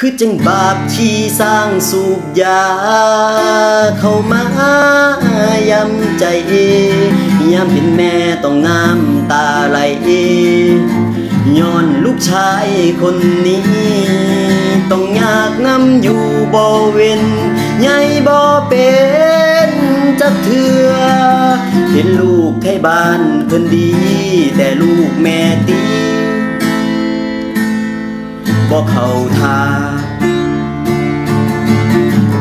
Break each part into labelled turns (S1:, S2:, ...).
S1: คือจังบาปที่สร้างสูบยา เข้ามายำใจเอยามเป็นแม่ต้องน้ำตาไหลย้อนลูกชายคนนี้ ต้องยากนำอยู่บ่เวนใหญ่บ่เป็นจักเถือเห็นลูกไทยบ้านเพิ่นดี แต่ลูกแม่ตี บ่เข้าทา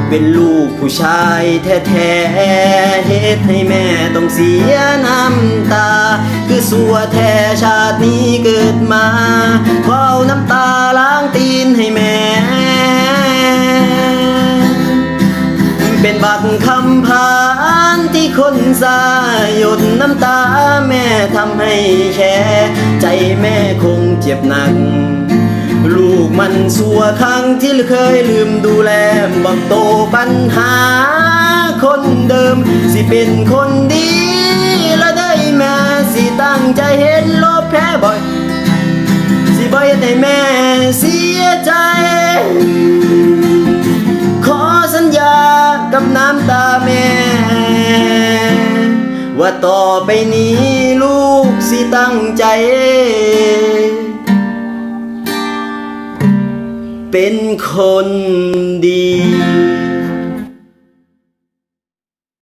S1: เป็นลูกผู้ชายแท้ๆเฮ็ดให้แม่ต้องเสียน้ำตา คือสัวแท้ชาตินี้เกิดมาขอเอาน้ำตาล้างตีนให้แม่ เป็นบักคำพานที่คนสายหยดน้ำตาแม่ทำให้แค่ใจแม่คงเจ็บหนัก มันสัวครั้งที่เคยลืมดูแลบักโตปัญหา คนเดิม สิเป็นคนดี และได้แม่สิตั้งใจเห็นลบแพ้บ่อย สิบ่อยให้แม่เสียใจ ขอสัญญากับน้ำตาแม่ ว่าต่อไปนี้ลูกสิตั้งใจ เป็นคนดี